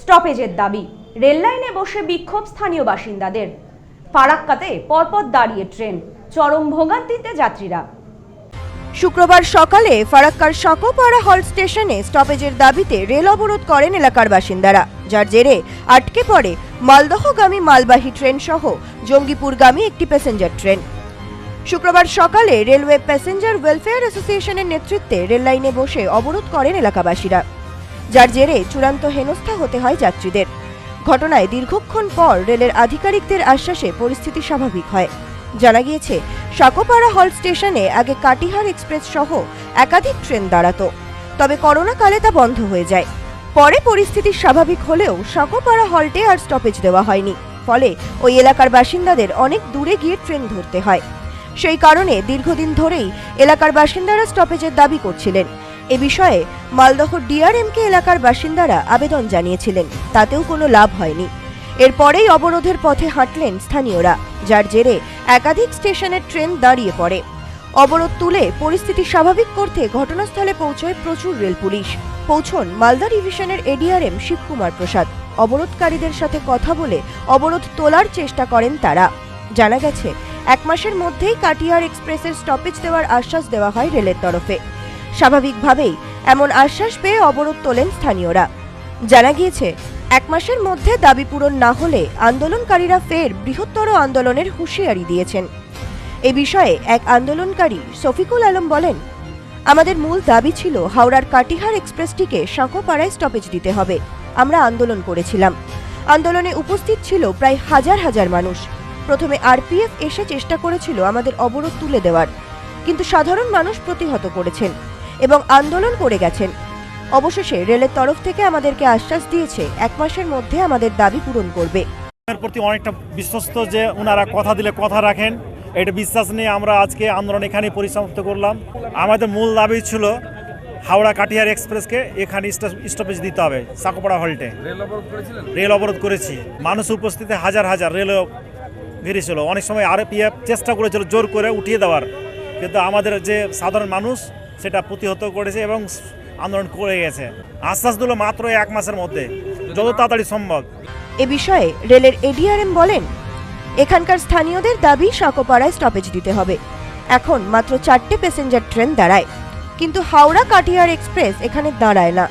স্টপেজের দাবি রেল লাইনে বসে বিক্ষোভ স্থানীয় বাসিন্দাদের। ফারাক্কাতে পরপর দাঁড়িয়ে ট্রেন, চরম ভোগান্তিতে যাত্রীরা। শুক্রবার সকালে ফারাক্কার সাকোপাড়া হল স্টেশনে স্টপেজের দাবিতে রেল অবরোধ করেন এলাকার বাসিন্দারা, যার জেরে আটকে পড়ে মালদহগামী মালবাহী ট্রেন সহ জঙ্গিপুরগামী একটি প্যাসেঞ্জার ট্রেন। শুক্রবার সকালে রেলওয়ে প্যাসেঞ্জার ওয়েলফেয়ার অ্যাসোসিয়েশনের নেতৃত্বে রেললাইনে বসে অবরোধ করেন এলাকাবাসীরা। যার জেরে চূড়ান্ত হেনস্থা হতে হয় যাত্রীদের। ঘটনায় দীর্ঘক্ষণ পর রেলের আধিকারিকদের আশ্বাসে পরিস্থিতি স্বাভাবিক হয়। জানা গিয়েছে, সাকোপাড়া হল স্টেশনে আগে কাটিহার এক্সপ্রেস সহ একাধিক ট্রেন দাঁড়াতো। তবে করোনাকালে তা বন্ধ হয়ে যায়। পরে পরিস্থিতি স্বাভাবিক হলেও সাকোপাড়া হলটে আর স্টপেজ দেওয়া হয়নি। ফলে ওই এলাকার বাসিন্দাদের অনেক দূরে গিয়ে ট্রেন ধরতে হয়। সেই কারণে দীর্ঘদিন ধরেই এলাকার বাসিন্দারা স্টপেজের দাবি করছিলেন। এ বিষয়ে মালদহ ডিআরএমকে এলাকার বাসিন্দারা আবেদন জানিয়েছিলেন। তাতেও কোনো লাভ হয়নি। এরপরেই অবরোধের পথে হাঁটলেন স্থানীয়রা, যার জেরে একাধিক স্টেশনের ট্রেন দাঁড়িয়ে পড়ে। অবরোধ তুলে পরিস্থিতি স্বাভাবিক করতে ঘটনাস্থলে পৌঁছয় প্রচুর রেল পুলিশ। পৌঁছন মালদা ডিভিশনের এডিআরএম শিবকুমার প্রসাদ। অবরোধকারীদের সাথে কথা বলে অবরোধ তোলার চেষ্টা করেন তারা। জানা গেছে, এক মাসের মধ্যেই কাটিয়ার এক্সপ্রেসের স্টপেজ দেওয়ার আশ্বাস দেওয়া হয় রেলের তরফে। স্বাভাবিকভাবেই এমন আশ্বাস পেয়ে অবরোধ তোলেন স্থানীয়রা। জানা গিয়েছে, এক মাসের মধ্যে দাবি পূরণ না হলে আন্দোলনকারীরা ফের বৃহত্তর আন্দোলনের হুঁশিয়ারি দিয়েছেন। এ বিষয়ে এক আন্দোলনকারী শফিকুল আলম বলেন, আমাদের মূল দাবি ছিল হাওড়ার কাটিহার এক্সপ্রেসটিকে সাঁকোপাড়ায় স্টপেজ দিতে হবে। আমরা আন্দোলন করেছিলাম। আন্দোলনে উপস্থিত ছিল প্রায় হাজার হাজার মানুষ। প্রথমে আরপিএফ এসে চেষ্টা করেছিল আমাদের অবরোধ তুলে দেওয়ার। কিন্তু সাধারণ মানুষ প্রতিহত করেছেন। এবং আন্দোলন করে গেছেন। অবশেষে রেলের তরফ থেকে আমাদেরকে আশ্বাস দিয়েছে এক মাসের মধ্যে আমাদের দাবি পূরণ করবে। প্রতি অনেকটা বিশ্বস্ত যে ওনারা কথা দিলে কথা রাখেন এটা বিশ্বাস নিয়ে আমরা আজকে আন্দোলন এখানেই পরিসমাপ্ত করলাম। আমাদের মূল দাবি ছিল হাওড়া কাটিহার এক্সপ্রেসকে এখানে স্টপেজ দিতে হবে সাকোপাড়া হল্টে। রেল অবরোধ করেছি। মানুষ উপস্থিতি হাজার হাজার রেল ঘিরেছিল। অনেক সময় আরপিএফ চেষ্টা করেছিল জোর করে উঠিয়ে দেওয়ার। কিন্তু আমাদের যে সাধারণ মানুষ সেটা প্রতিহত করেছে এবং আন্দোলন করে গেছে। আশ্বাস দিল মাত্র এক মাসের মধ্যে, যত তাড়াতাড়ি সম্ভব। এ বিষয়ে রেলের এডিআরএম বলেন, এখানকার স্থানীয়দের দাবি সাঁকোপাড়ায় স্টপেজ দিতে হবে। এখন মাত্র চারটে প্যাসেঞ্জার ট্রেন দাঁড়ায়। কিন্তু হাওড়া কাটিয়ার এক্সপ্রেস এখানে দাঁড়ায় না।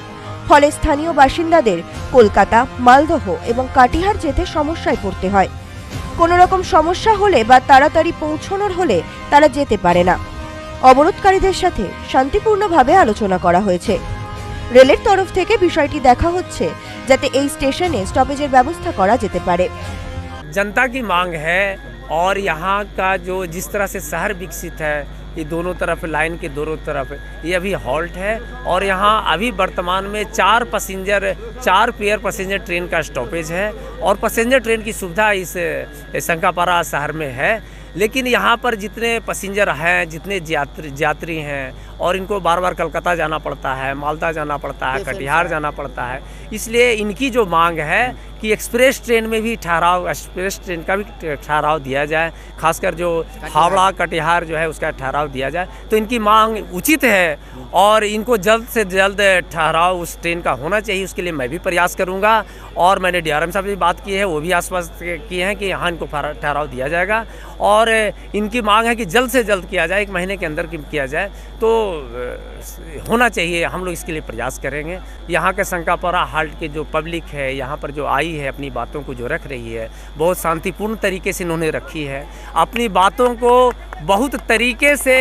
ফলে স্থানীয় বাসিন্দাদের কলকাতা, মালদহ এবং কাটিহার যেতে সমস্যায় পড়তে হয়। কোনো রকম সমস্যা হলে বা তাড়াতাড়ি পৌঁছানোর হলে তারা যেতে পারে না। অবরোধকারীদের সাথে শান্তিপূর্ণভাবে আলোচনা করা হয়েছে রেলের তরফ থেকে বিষয়টি দেখা হচ্ছে যাতে এই স্টেশনে স্টপেজের ব্যবস্থা করা যেতে পারে जनता की मांग है और यहाँ का जो जिस तरह से शहर विकसित है ये दोनों तरफ लाइन के दोनों तरफ ये अभी हॉल्ट है और यहाँ अभी वर्तमान में चार पैसेंजर चार पेयर पैसेंजर ट्रेन का स्टॉपेज है और पैसेंजर ट्रेन की सुविधा इस शंकापारा शहर में है लेकिन यहाँ पर जितने पैसेंजर हैं जितने यात्री यात्री हैं और इनको बार बार कलकत्ता जाना पड़ता है मालदा जाना पड़ता है कटिहार जाना पड़ता है इसलिए इनकी जो मांग है कि एक्सप्रेस ट्रेन में भी ठहराव एक्सप्रेस ट्रेन का भी ठहराव दिया जाए खासकर जो हावड़ा कटिहार जो है उसका ठहराव दिया जाए तो इनकी मांग उचित है और इनको जल्द से जल्द ठहराव उस ट्रेन का होना चाहिए उसके लिए मैं भी प्रयास करूँगा और मैंने डीआरएम साहब से भी बात की है वो भी आश्वस्त किए हैं कि यहाँ इनको ठहराव दिया जाएगा और इनकी मांग है कि जल्द से जल्द किया जाए, एक महीने के अंदर किया जाए। तो होना चाहिए, हम लोग इसके लिए प्रयास करेंगे। यहाँ के शंकापुरा हाल्ट के जो पब्लिक है, यहाँ पर जो आई है, अपनी बातों को जो रख रही है, बहुत शांतिपूर्ण तरीके से इन्होंने रखी है। अपनी बातों को बहुत तरीके से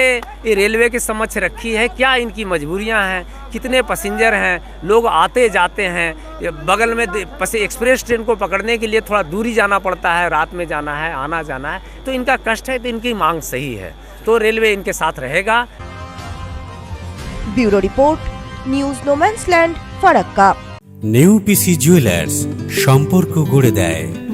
ये रेलवे के समक्ष रखी है क्या इनकी मजबूरियाँ हैं कितने पैसेंजर हैं लोग आते जाते हैं ये बगल में दे- पसे एक्सप्रेस ट्रेन को पकड़ने के लिए थोड़ा दूरी जाना पड़ता है रात में जाना है आना जाना है तो इनका कष्ट है तो इनकी मांग सही है तो रेलवे इनके साथ रहेगा bureau report news no man's land Farakka নেউপিসি jewellers সম্পর্ক গড়ে দেয়